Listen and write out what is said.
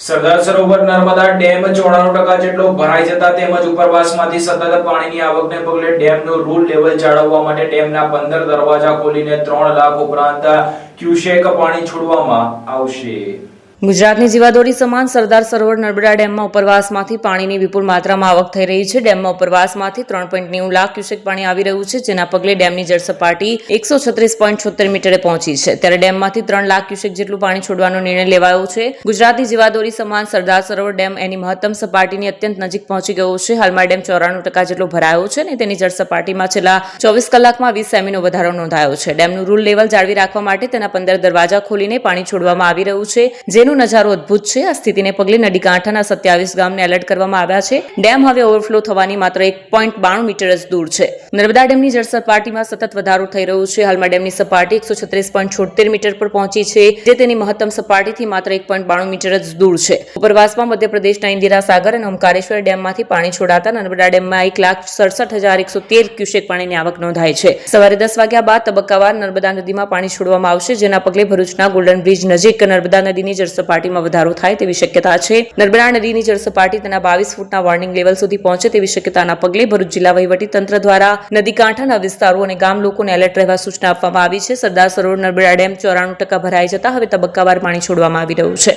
Sardar Sarovar Narmada dam ચોરાણું ટકા જેટલો ભરાઈ જતા તેમજ ઉપરવાસમાંથી સતત પાણીની આવકને પગલે ડેમનું રૂલ લેવલ જાળવવા માટે ડેમના પંદર દરવાજા ખોલીને ત્રણ લાખ ઉપરાંત ક્યુસેક પાણી છોડવામાં આવશે. ગુજરાતની જીવાદોરી સમાન સરદાર સરોવર નર્મદા ડેમમાં ઉપરવાસમાંથી પાણીની વિપુલ માત્રામાં આવક થઈ રહી છે. ડેમમાં ઉપરવાસમાંથી ત્રણ પોઈન્ટ નેવું લાખ ક્યુસેક પાણી આવી રહ્યું છે, જેના પગલે ડેમની જળ સપાટી એકસો છત્રીસ પોઈન્ટ છોતેર મીટરે પહોંચી છે. ત્યારે ડેમમાંથી ત્રણ લાખ ક્યુસેક જેટલું પાણી છોડવાનો નિર્ણય લેવાયો છે. ગુજરાતની જીવાદોરી સમાન સરદાર સરોવર ડેમ એની મહત્તમ સપાટીની અત્યંત નજીક પહોંચી ગયો છે. હાલમાં ડેમ ચોરાણું ટકા જેટલો ભરાયો છે અને તેની જળ સપાટીમાં છેલ્લા ચોવીસ કલાકમાં વીસ સેમીનો વધારો નોંધાયો છે. ડેમનું રૂલ લેવલ જાળવી રાખવા માટે તેના પંદર દરવાજા ખોલીને પાણી છોડવામાં આવી રહ્યું છે જેનો નજારો અદ્ભુત છે. આ સ્થિતિને પગલે નદી કાંઠાના સત્યાવીસ ગામને એલર્ટ કરવામાં આવ્યા છે. ડેમ હવે ઓવરફ્લો થવાની માત્ર એક પોઈન્ટ બાણું મીટર જ દૂર છે. નર્મદા ડેમની જળ સપાટીમાં સતત વધારો થઈ રહ્યો છે. હાલમાં ડેમની સપાટી એકસો છત્રીસ પોઈન્ટ છોતેર મીટર પર પહોંચી છે. જે તેની મહત્તમ સપાટીથી માત્ર એક પોઈન્ટ બાણું મીટર જ દૂર છે. ઉપરવાસમાં મધ્યપ્રદેશના ઇન્દિરા સાગર અને ઓમકારેશ્વર ડેમમાંથી પાણી છોડાતા નર્મદા ડેમમાં એક લાખ સડસઠ હજાર એકસો તેર ક્યુસેક પાણીની આવક નોંધાય છે. સવારે દસ વાગ્યા બાદ તબક્કાવાર નર્મદા નદીમાં પાણી છોડવામાં આવશે. જેના પગલે ભરૂચના ગોલ્ડન બ્રિજ નજીક નર્મદા નદીની જળ સપાટીમાં વધારો થાય તેવી શક્યતા છે. નર્મદા નદીની જળ સપાટી તેના બાવીસ ફૂટના વોર્નિંગ લેવલ સુધી પહોંચે તેવી શક્યતાના પગલે ભરૂચ જિલ્લા વહીવટી તંત્ર દ્વારા નદી કાંઠાના વિસ્તારો અને ગામ લોકોને એલર્ટ રહેવા સૂચના આપવામાં આવી છે. સરદાર સરોવર નર્મદા ડેમ ચોરાણું ટકા ભરાઈ જતા હવે તબક્કાવાર પાણી છોડવામાં આવી રહ્યું છે.